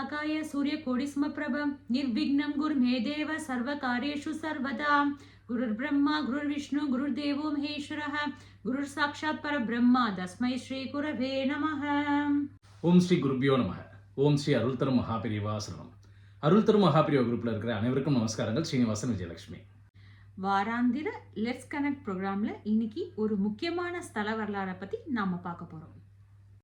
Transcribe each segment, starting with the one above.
ఆకాయ సూర్య కోడిస్మప్రభ నిర్విఘ్నం గుర్మే దేవ సర్వకార్యేషు சர்வதா గురుర్బ్రహ్మ பிரம்மா గురుర్దేవో விஷ்ணு గురుర్ సాక్షాత్ పరబ్రహ్మ తస్మై శ్రీ பர பிரம்மா தஸ்மை ஸ்ரீ గురుభ్యో నమ ஓம் ஸ்ரீ அருள் தரும் மகாபிரிவா சரணம் அருள் தரும் மகாபிரிவா குரூப்பில் இருக்கிற அனைவருக்கும் நமஸ்காரங்கள் ஸ்ரீனிவாசன் விஜயலட்சுமி வாராந்திர லெட்ஸ் கனெக்ட் ப்ரோக்ராமில் இன்னைக்கு ஒரு முக்கியமான ஸ்தல வரலாறை பற்றி நாம் பார்க்க போகிறோம்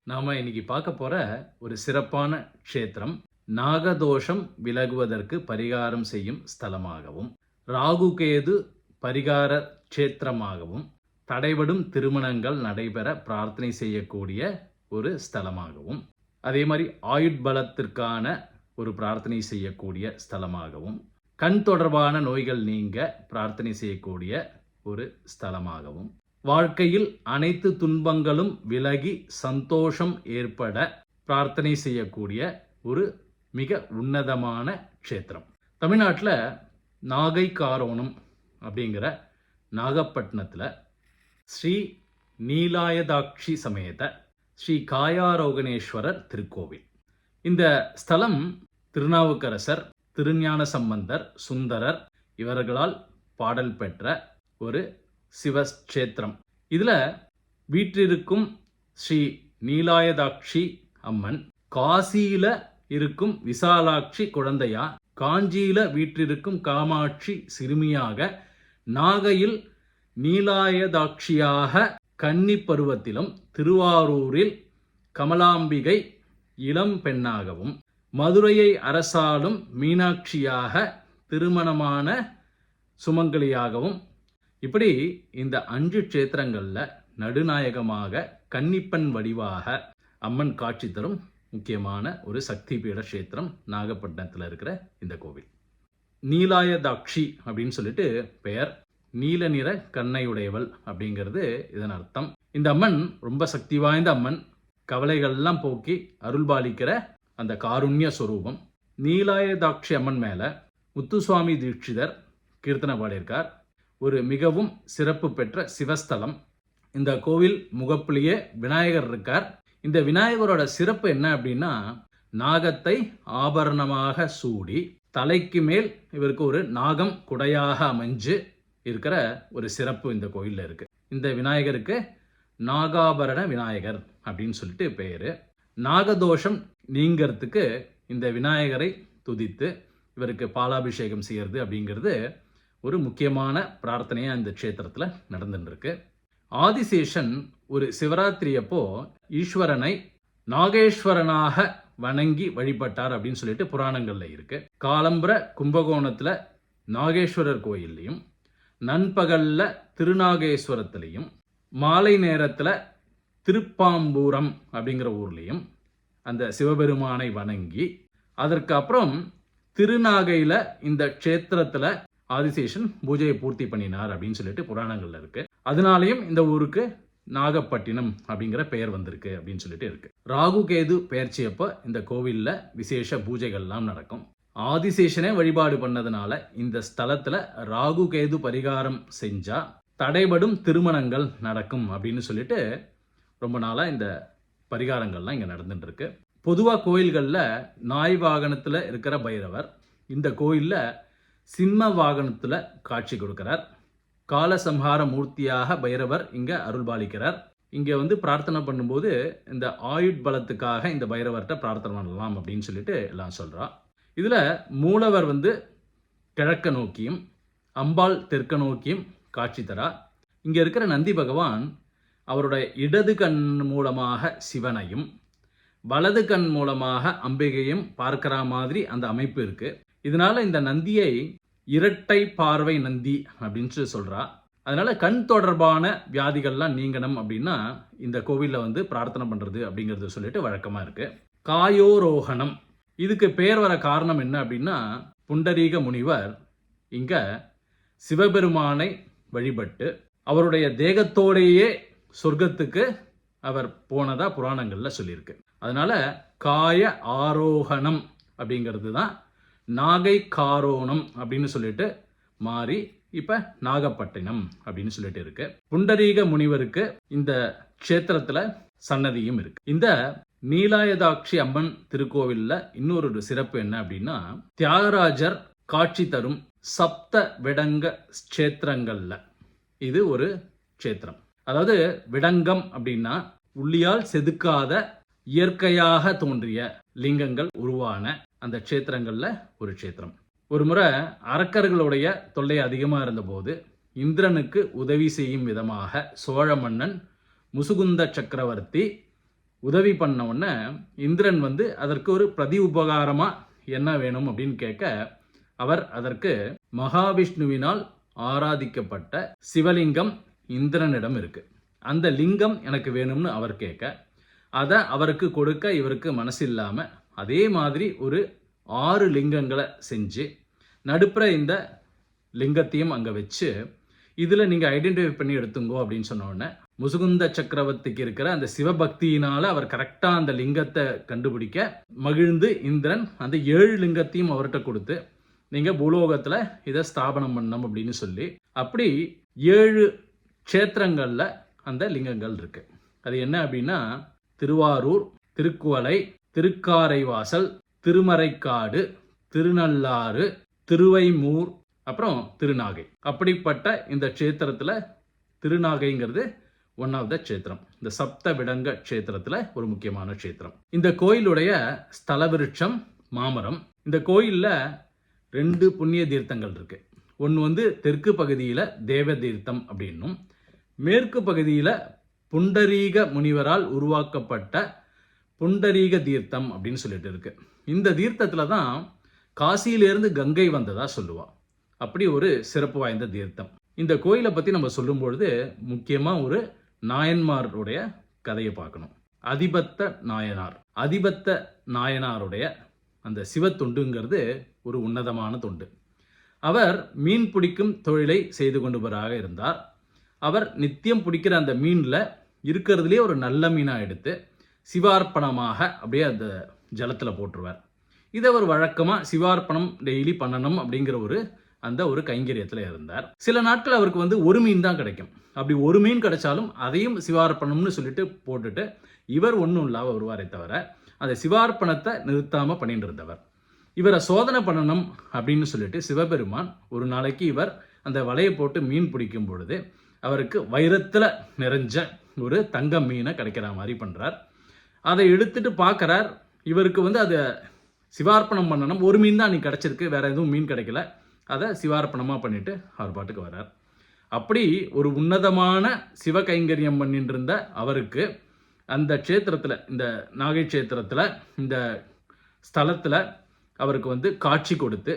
நாம் இன்னைக்கு பார்க்க போகிற ஒரு சிறப்பான க்ஷேத்திரம் நாகதோஷம் விலகுவதற்கு பரிகாரம் செய்யும் ஸ்தலமாகவும் ராகுகேது பரிகார க்ஷேத்திரமாகவும் தடைபடும் திருமணங்கள் நடைபெற பிரார்த்தனை செய்யக்கூடிய ஒரு ஸ்தலமாகவும் அதே மாதிரி ஆயுட்பலத்திற்கான ஒரு பிரார்த்தனை செய்யக்கூடிய ஸ்தலமாகவும் கண் தொடர்பான நோய்கள் நீங்க பிரார்த்தனை செய்யக்கூடிய ஒரு ஸ்தலமாகவும் வாழ்க்கையில் அனைத்து துன்பங்களும் விலகி சந்தோஷம் ஏற்பட பிரார்த்தனை செய்யக்கூடிய ஒரு மிக உன்னதமான க்ஷேத்திரம். தமிழ்நாட்டில் நாகை காரோணம் அப்படிங்கிற நாகப்பட்டினத்தில் ஸ்ரீ நீலாயதாட்சி சமேத ஸ்ரீ காயாரோகணேஸ்வரர் திருக்கோவில். இந்த ஸ்தலம் திருநாவுக்கரசர் திருஞான சம்பந்தர் சுந்தரர் இவர்களால் பாடல் பெற்ற ஒரு சிவக்ஷேத்திரம். இதில் வீற்றிருக்கும் ஸ்ரீ நீலாயதாட்சி அம்மன் காசியில இருக்கும் விசாலாட்சி குழந்தையா? காஞ்சியில வீற்றிருக்கும் காமாட்சி சிறுமியாக நாகையில் நீலாயதாட்சியாக கன்னி பருவத்திலும் திருவாரூரில் கமலாம்பிகை இளம் பெண்ணாகவும் மதுரையை அரசாளும் மீனாட்சியாக திருமணமான சுமங்கலியாகவும் இப்படி இந்த அஞ்சு க்ஷேத்திரங்களில் நடுநாயகமாக கன்னிப்பெண் வடிவாக அம்மன் காட்சி தரும் முக்கியமான ஒரு சக்தி பீட க்ஷேத்திரம் நாகப்பட்டினத்தில் இருக்கிற இந்த கோவில். நீலாயதாட்சி அப்படின்னு சொல்லிட்டு பெயர். நீல நிற கண்ணையுடையவள் அப்படிங்கிறது இதன் அர்த்தம். இந்த அம்மன் ரொம்ப சக்தி வாய்ந்த அம்மன். கவலைகள்லாம் போக்கி அருள்பாலிக்கிற அந்த காருண்ய சொரூபம். நீலாயதாட்சி அம்மன் மேலே முத்துசுவாமி தீட்சிதர் கீர்த்தனை பாடியிருக்கார். ஒரு மிகவும் சிறப்பு பெற்ற சிவஸ்தலம். இந்த கோவில் முகப்பிலேயே விநாயகர் இருக்கார். இந்த விநாயகரோட சிறப்பு என்ன அப்படின்னா நாகத்தை ஆபரணமாக சூடி தலைக்கு மேல் இவருக்கு ஒரு நாகம் குடையாக அமைஞ்சு இருக்கிற ஒரு சிறப்பு இந்த கோயிலில் இருக்குது இந்த விநாயகருக்கு நாகாபரண விநாயகர் அப்படின்னு சொல்லிட்டு பேர். நாகதோஷம் நீங்கிறதுக்கு இந்த விநாயகரை துதித்து இவருக்கு பாலாபிஷேகம் செய்கிறது அப்படிங்கிறது ஒரு முக்கியமான பிரார்த்தனையாக இந்த க்ஷேத்திரத்தில் நடந்துட்டுருக்கு ஆதிசேஷன் ஒரு சிவராத்திரி அப்போ ஈஸ்வரனை நாகேஸ்வரனாக வணங்கி வழிபட்டார் அப்படின்னு சொல்லிட்டு புராணங்களில் இருக்கு. காலம்புர கும்பகோணத்தில் நாகேஸ்வரர் கோயில்லையும் நண்பகல்ல திருநாகேஸ்வரத்துலேயும் மாலை நேரத்தில் திருப்பாம்பூரம் அப்படிங்கிற ஊர்லேயும் அந்த சிவபெருமானை வணங்கி அதற்கு அப்புறம் இந்த க்ஷேத்திரத்தில் ஆதிசேஷன் பூஜையை பூர்த்தி பண்ணினார் அப்படின்னு சொல்லிட்டு புராணங்களில் இருக்கு. அதனாலையும் இந்த ஊருக்கு நாகப்பட்டினம் அப்படிங்கிற பெயர் வந்திருக்கு அப்படின்னு சொல்லிட்டு இருக்கு. ராகு கேது பெயர்ச்சி அப்போ இந்த கோவில்ல விசேஷ பூஜைகள்லாம் நடக்கும். ஆதிசேஷனே வழிபாடு பண்ணதுனால இந்த ஸ்தலத்தில் ராகு கேது பரிகாரம் செஞ்சால் தடைபடும் திருமணங்கள் நடக்கும் அப்படின்னு சொல்லிட்டு ரொம்ப நாளாக இந்த பரிகாரங்கள்லாம் இங்கே நடந்துட்டுருக்கு பொதுவாக கோயில்களில் நாய் வாகனத்தில் இருக்கிற பைரவர் இந்த கோயிலில் சிம்ம வாகனத்தில் காட்சி கொடுக்கிறார். காலசம்ஹார மூர்த்தியாக பைரவர் இங்கே அருள்பாலிக்கிறார். இங்கே வந்து பிரார்த்தனை பண்ணும்போது இந்த ஆயுட் பலத்துக்காக இந்த பைரவர்கிட்ட பிரார்த்தனை பண்ணலாம் அப்படின்னு சொல்லிட்டு எல்லாம் சொல்கிறா இதில் மூலவர் வந்து கிழக்க நோக்கியும் அம்பாள் தெற்க நோக்கியும் காட்சி தரா. இங்கே இருக்கிற நந்தி பகவான் அவருடைய இடது கண் மூலமாக சிவனையும் வலது கண் மூலமாக அம்பிகையும் பார்க்கிற மாதிரி அந்த அமைப்பு இருக்குது இதனால இந்த நந்தியை இரட்டை பார்வை நந்தி அப்படின்ட்டு சொல்கிறா அதனால் கண் தொடர்பான வியாதிகள்லாம் நீங்கணும் அப்படின்னா இந்த கோவிலில் வந்து பிரார்த்தனை பண்ணுறது அப்படிங்கிறத சொல்லிட்டு வழக்கமாக இருக்குது காயோரோகணம். இதுக்கு பெயர் வர காரணம் என்ன அப்படின்னா புண்டரீக முனிவர் இங்கே சிவபெருமானை வழிபட்டு அவருடைய தேகத்தோடையே சொர்க்கத்துக்கு அவர் போனதாக புராணங்களில் சொல்லியிருக்கு. அதனால் காய ஆரோகணம் அப்படிங்கிறது தான் நாகை காரோணம் அப்படின்னு சொல்லிட்டு மாறி இப்ப நாகப்பட்டினம் அப்படின்னு சொல்லிட்டு இருக்கு. புண்டரீக முனிவருக்கு இந்த க்ஷேத்திரத்தில் சன்னதியும் இருக்கு. இந்த நீலாயதாட்சி அம்மன் திருக்கோவில்ல இன்னொரு ஒரு சிறப்பு என்ன அப்படின்னா தியாகராஜர் காட்சி தரும் சப்த விடங்க க்ஷேத்திரங்கள்ல இது ஒரு க்ஷேத்திரம். அதாவது விடங்கம் அப்படின்னா உள்ளியால் செதுக்காத இயற்கையாக தோன்றிய லிங்கங்கள் உருவான அந்த க்ஷேத்திரங்கள்ல ஒரு க்ஷேத்திரம். ஒரு முறை அரக்கர்களுடைய தொல்லை அதிகமாக இருந்தபோது இந்திரனுக்கு உதவி செய்யும் விதமாக சோழ மன்னன் முசுகுந்த சக்கரவர்த்தி உதவி பண்ண உடனே இந்திரன் வந்து அதற்கு ஒரு பிரதி உபகாரமாக என்ன வேணும் அப்படின்னு கேட்க அவர் அதற்கு மகாவிஷ்ணுவினால் ஆராதிக்கப்பட்ட சிவலிங்கம் இந்திரனிடம் இருக்கு. அந்த லிங்கம் எனக்கு வேணும்னு அவர் கேட்க அதை அவருக்கு கொடுக்க இவருக்கு மனசு இல்லாமல் அதே மாதிரி ஒரு ஆறு லிங்கங்களை செஞ்சு நடுப்புற இந்த லிங்கத்தையும் அங்கே வச்சு இதில் நீங்கள் ஐடென்டிஃபை பண்ணி எடுத்துங்கோ அப்படின்னு சொன்னோடனே முசுகுந்த சக்கரவர்த்திக்கு இருக்கிற அந்த சிவபக்தியினால் அவர் கரெக்டாக அந்த லிங்கத்தை கண்டுபிடிக்க மகிழ்ந்து இந்திரன் அந்த ஏழு லிங்கத்தையும் அவர்கிட்ட கொடுத்து நீங்கள் பூலோகத்தில் இதை ஸ்தாபனம் பண்ணணும் அப்படின்னு சொல்லி அப்படி ஏழு க்ஷேத்திரங்களில் அந்த லிங்கங்கள் இருக்குது அது என்ன அப்படின்னா திருவாரூர் திருக்குவளை திருக்காரைவாசல் திருமறைக்காடு திருநள்ளாறு திருவைமூர் அப்புறம் திருநாகை. அப்படிப்பட்ட இந்த க்ஷேத்திரத்தில் திருநாகைங்கிறது ஒன் ஆஃப் த க்ஷேத்திரம். இந்த சப்த விடங்க க்ஷேத்திரத்தில் ஒரு முக்கியமான க்ஷேத்திரம். இந்த கோயிலுடைய ஸ்தல விருட்சம் மாமரம். இந்த கோயிலில் ரெண்டு புண்ணிய தீர்த்தங்கள் இருக்கு. ஒன்று வந்து தெற்கு பகுதியில் தேவ தீர்த்தம் அப்படின்னும் மேற்கு பகுதியில் புண்டரீக முனிவரால் உருவாக்கப்பட்ட புண்டரீக தீர்த்தம் அப்படின்னு சொல்லிட்டு இருக்கு. இந்த தீர்த்தத்தில் தான் காசியிலேருந்து கங்கை வந்ததா சொல்லுவான் அப்படி ஒரு சிறப்பு வாய்ந்த தீர்த்தம். இந்த கோயிலை பற்றி நம்ம சொல்லும் பொழுது முக்கியமாக ஒரு நாயன்மாருடைய கதையை பார்க்கணும். அதிபத்த நாயனார். அதிபத்த நாயனாருடைய அந்த சிவத்துண்டுங்கிறது ஒரு உன்னதமான தொண்டு. அவர் மீன் பிடிக்கும் தொழிலை செய்து கொண்டுபவராக இருந்தார். அவர் நித்தியம் பிடிக்கிற அந்த மீனில் இருக்கிறதுலே ஒரு நல்ல மீனாக எடுத்து சிவார்ப்பணமாக அப்படியே அந்த ஜலத்தில் போட்டுருவார். இதை அவர் வழக்கமாக சிவார்ப்பணம் டெய்லி பண்ணணும் அப்படிங்கிற ஒரு அந்த ஒரு கைங்கரியத்தில் இருந்தார். சில நாட்கள் அவருக்கு வந்து ஒரு மீன் தான் கிடைக்கும். அப்படி ஒரு மீன் கிடைச்சாலும் அதையும் சிவார்ப்பணம்னு சொல்லிட்டு போட்டுட்டு இவர் ஒன்றும் இல்லாமல் வருவாரே தவிர அந்த சிவார்ப்பணத்தை நிறுத்தாமல் பண்ணிட்டு இருந்தவர். இவரை சோதனை பண்ணணும் அப்படின்னு சொல்லிட்டு சிவபெருமான் ஒரு நாளைக்கு இவர் அந்த வலையை போட்டு மீன் பிடிக்கும் பொழுது அவருக்கு வைரத்தில் நிறைஞ்ச ஒரு தங்க மீனை கிடைக்கிற மாதிரி பண்ணுறார் அதை எடுத்துட்டு பார்க்குறார் இவருக்கு வந்து அதை சிவார்ப்பணம் பண்ணணும். ஒரு மீன் தான் அன்றைக்கி கிடச்சிருக்கு. வேறு எதுவும் மீன் கிடைக்கல. அதை சிவார்ப்பணமாக பண்ணிவிட்டு அவர் பாட்டுக்கு வர்றார். அப்படி ஒரு உன்னதமான சிவ கைங்கரியம் பண்ணிட்டு இருந்த அவருக்கு அந்த க்ஷேத்திரத்தில் இந்த நாகை க்ஷேத்திரத்தில் இந்த ஸ்தலத்தில் அவருக்கு வந்து காட்சி கொடுத்து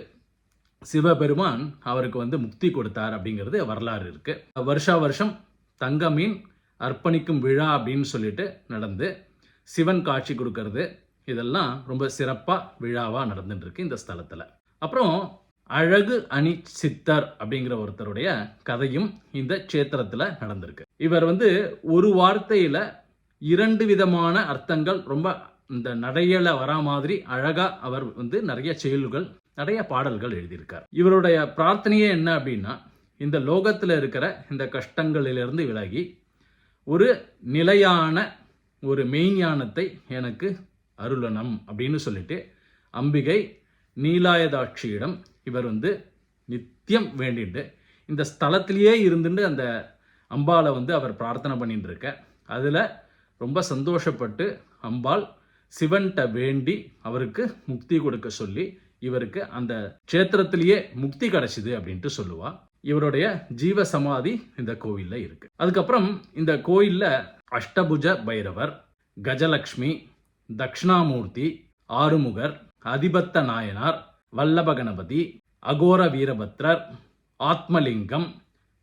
சிவபெருமான் அவருக்கு வந்து முக்தி கொடுத்தார் அப்படிங்கிறது வரலாறு இருக்குது வருஷா வருஷம் தங்க மீன் அர்ப்பணிக்கும் விழா அப்படின்னு சொல்லிட்டு நடந்து சிவன் காட்சி கொடுக்கறது இதெல்லாம் ரொம்ப சிறப்பாக விழாவாக நடந்துட்டுருக்கு இந்த ஸ்தலத்தில். அப்புறம் அழகு அணி சித்தர் அப்படிங்கிற ஒருத்தருடைய கதையும் இந்த க்ஷேத்திரத்தில் நடந்திருக்கு. இவர் வந்து ஒரு வார்த்தையில் இரண்டு விதமான அர்த்தங்கள் ரொம்ப இந்த நடையில வரா மாதிரி அழகாக அவர் வந்து நிறைய செயல்கள் நிறைய பாடல்கள் எழுதியிருக்கார். இவருடைய பிரார்த்தனையே என்ன அப்படின்னா இந்த லோகத்தில் இருக்கிற இந்த கஷ்டங்களிலிருந்து விலகி ஒரு நிலையான ஒரு மெய்ஞானத்தை எனக்கு அருளனம் அப்படின்னு சொல்லிட்டு அம்பிகை நீலாயதாட்சியிடம் இவர் வந்து நித்தியம் வேண்டிட்டு இந்த ஸ்தலத்திலேயே இருந்துட்டு அந்த அம்பாளை வந்து அவர் பிரார்த்தனை பண்ணிட்டு இருக்க அதில் ரொம்ப சந்தோஷப்பட்டு அம்பாள் சிவன்கிட்ட வேண்டி அவருக்கு முக்தி கொடுக்க சொல்லி இவருக்கு அந்த க்ஷேத்திரத்திலேயே முக்தி கிடைச்சிது அப்படின்ட்டு சொல்லுவா. இவருடைய ஜீவ சமாதி இந்த கோவில்ல இருக்கு. அதுக்கப்புறம் இந்த கோயிலில் அஷ்டபுஜ பைரவர் கஜலக்ஷ்மி தக்ஷணாமூர்த்தி ஆறுமுகர் அதிபத்த நாயனார் வல்லப கணபதி அகோர வீரபத்ரர் ஆத்மலிங்கம்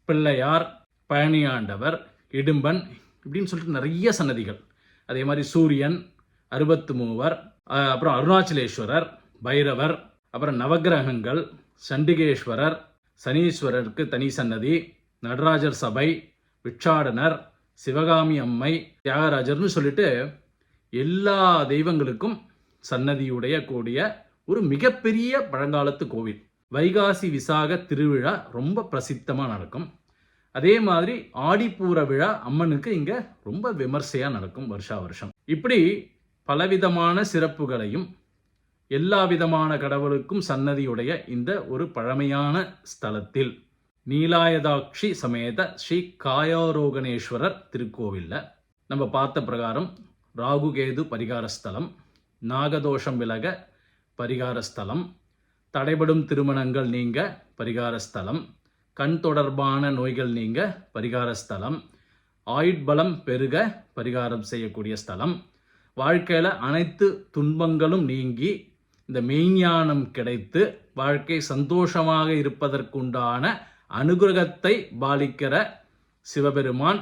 பிள்ளையார் பழனியாண்டவர் இடும்பன் இப்படின்னு சொல்லிட்டு நிறைய சன்னதிகள். அதே மாதிரி சூரியன் அறுபத்து மூவர் அப்புறம் அருணாச்சலேஸ்வரர் பைரவர் அப்புறம் நவக்கிரகங்கள் சண்டிகேஸ்வரர் சனீஸ்வரருக்கு தனி சன்னதி நடராஜர் சபை விட்சாடனர் சிவகாமி அம்மை தியாகராஜர்னு சொல்லிட்டு எல்லா தெய்வங்களுக்கும் சன்னதியுடைய கூடிய ஒரு மிகப்பெரிய பழங்காலத்து கோவில். வைகாசி விசாக திருவிழா ரொம்ப பிரசித்தமாக நடக்கும். அதே மாதிரி ஆடிப்பூர விழா அம்மனுக்கு இங்கே ரொம்ப விமர்சையாக நடக்கும் வருஷா வருஷம். இப்படி பலவிதமான சிறப்புகளையும் எல்லா விதமான கடவுளுக்கும் சன்னதியுடைய இந்த ஒரு பழமையான ஸ்தலத்தில் நீலாயதாட்சி சமேத ஸ்ரீ காயாரோகணேஸ்வரர் திருக்கோவிலில். நம்ம பார்த்த பிரகாரம் ராகுகேது பரிகார ஸ்தலம் நாகதோஷம் விலக பரிகார ஸ்தலம் தடைபடும் திருமணங்கள் நீங்க பரிகார ஸ்தலம் கண் தொடர்பான நோய்கள் நீங்க பரிகார ஸ்தலம் ஆயுட்பலம் பெருக பரிகாரம் செய்யக்கூடிய ஸ்தலம் வாழ்க்கையில் அனைத்து துன்பங்களும் நீங்கி இந்த மெய்ஞானம் கிடைத்து வாழ்க்கை சந்தோஷமாக இருப்பதற்குண்டான அனுகிரகத்தை பாலிக்கிற சிவபெருமான்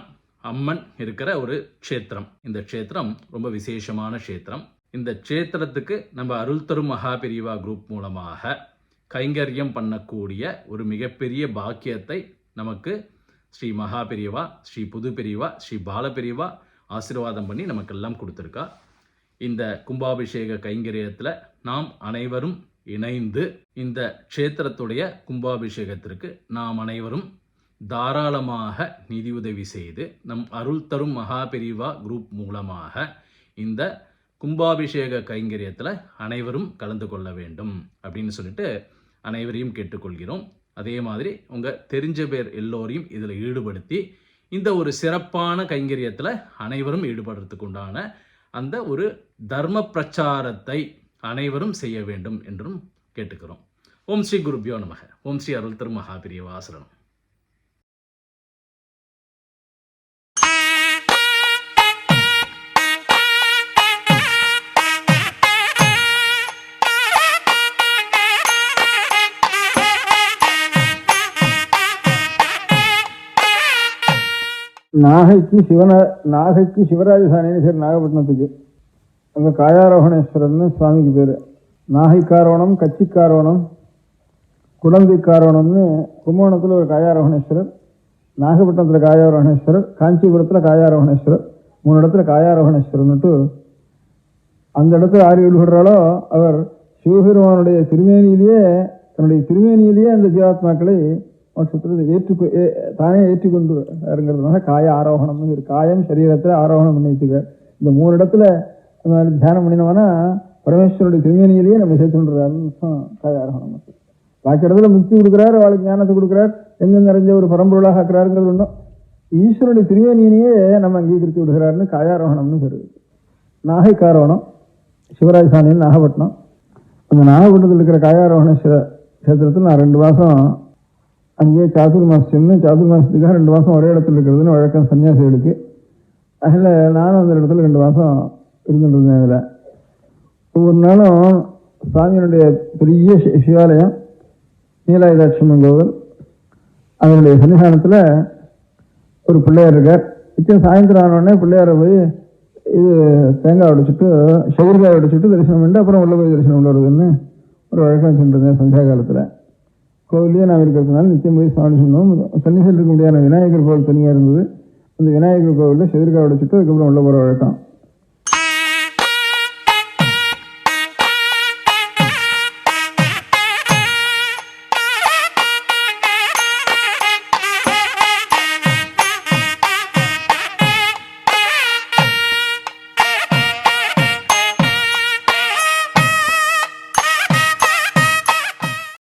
அம்மன் இருக்கிற ஒரு க்ஷேத்திரம். இந்த க்ஷேத்திரம் ரொம்ப விசேஷமான க்ஷேத்திரம். இந்த க்ஷேத்திரத்துக்கு நம்ம அருள் தரும் மகாபிரிவா குரூப் மூலமாக கைங்கரியம் பண்ணக்கூடிய ஒரு மிகப்பெரிய பாக்கியத்தை நமக்கு ஸ்ரீ மகாபிரிவா ஸ்ரீ புது பிரிவா ஸ்ரீ பாலபிரிவா ஆசீர்வாதம் பண்ணி நமக்கெல்லாம் கொடுத்துருக்கா. இந்த கும்பாபிஷேக கைங்கரியத்தில் நாம் அனைவரும் இணைந்து இந்த க்ஷேத்திரத்துடைய கும்பாபிஷேகத்திற்கு நாம் அனைவரும் தாராளமாக நிதியுதவி செய்து நம் அருள் தரும் மகாபெரிவா குரூப் மூலமாக இந்த கும்பாபிஷேக கைங்கரியத்தில் அனைவரும் கலந்து கொள்ள வேண்டும் அப்படின்னு சொல்லிட்டு அனைவரையும் கேட்டுக்கொள்கிறோம். அதே மாதிரி உங்கள் தெரிஞ்ச பேர் எல்லோரையும் இதில் ஈடுபடுத்தி இந்த ஒரு சிறப்பான கைங்கரியத்தில் அனைவரும் ஈடுபடுறதுக்கு உண்டான அந்த ஒரு தர்ம பிரச்சாரத்தை அனைவரும் செய்ய வேண்டும் என்றும் கேட்டுக்கிறோம். ஓம் ஸ்ரீ குருபியோ நமக. ஓம் ஸ்ரீ அருள் திரு மகாபிரிய. வாசரணம் நாகைக்கு சிவன நாகைக்கு சிவராஜசானின்னு சரி நாகப்பட்டினத்துக்கு. அங்கே காயாரோகணேஸ்வரர்னு சுவாமிக்கு பேர். நாகைக்காரோணம் கச்சிக்காரோணம் குழந்தைக்காரோணம்னு கும்பகோணத்தில் ஒரு காயாரோகணேஸ்வரர் நாகப்பட்டினத்தில் காயாரோகணேஸ்வரர் காஞ்சிபுரத்தில் காயாரோகணேஸ்வரர் மூணு இடத்துல காயாரோகணேஸ்வரர்னுட்டு அந்த இடத்துல ஆறு ஈடுபடுறாலோ அவர் சிவபெருமானுடைய திருமேனியிலேயே தன்னுடைய திருமேனியிலேயே அந்த ஜீவாத்மாக்களை மோட்சத்தில் ஏற்றுக்கொ ஏ- தானே ஏற்றிக்கொண்டு இருங்கிறதுனால காய ஆரோகணம் ஒரு காயம் சரீரத்தில் ஆரோகணம் பண்ணிட்டுருக்கார் இந்த மூணு இடத்துல நம்ம தியானம் பண்ணினோம்னா பரமேஸ்வருடைய திருமணியிலேயே நம்ம சேர்த்துன்றாருன்னு காய ஆரோகணம் பாக்கி இடத்துல முக்தி கொடுக்குறாரு அவளுக்கு ஞானத்தை கொடுக்குறார். எங்க நிறைஞ்ச ஒரு பரம்பொருளாக ஆக்குறாருங்கிறது ஒன்றும் ஈஸ்வருடைய திருவேணியினையே நம்ம அங்கீகரித்து விடுகிறாருன்னு காயாரோகணம்னு பேரு நாகை காரோணம் சிவராஜ் சாணியில் நாகப்பட்டினம். அந்த நாகப்பட்டினத்தில் இருக்கிற காயாரோகண கஷேத்திரத்தில் நான் ரெண்டு மாதம் அங்கேயே சாதுர் மாசம்னு சாதுர் மாசத்துக்காக ரெண்டு மாதம் ஒரே இடத்துல இருக்கிறதுன்னு வழக்கம் சன்னியாசிகளுக்கு. அதில் நானும் அந்த இடத்துல ரெண்டு மாதம் இருந்துட்டு இருந்தேன் அதில். ஒவ்வொரு நாளும் சுவாமியினுடைய பெரிய சிவாலயம் நீலாயுதாட்சம்மன் கோவில் அதனுடைய சன்னிதானத்தில் ஒரு பிள்ளையார் இருக்கார். நிச்சயம் சாயந்தரம் ஆனோடனே பிள்ளையாரை போய் இது தேங்காய் உடைச்சிட்டு சவுர்காய் உடைச்சிட்டு தரிசனம் பண்ணிட்டு அப்புறம் உள்ள போய் தரிசனம் கொண்டு வருதுன்னு ஒரு வழக்கம் வச்சுருந்தேன் சந்தியா காலத்தில். கோவிலே நான் இருக்கிறதுனால நிச்சயம் போய் சாமி சொன்னோம். சன்னிசில் இருக்க முடியாத விநாயகர் கோவில் தனியாக இருந்தது. அந்த விநாயகர் கோவிலில் செதிர்காய் உடைச்சிட்டு அதுக்கப்புறம் உள்ள போகிற வழக்கம்.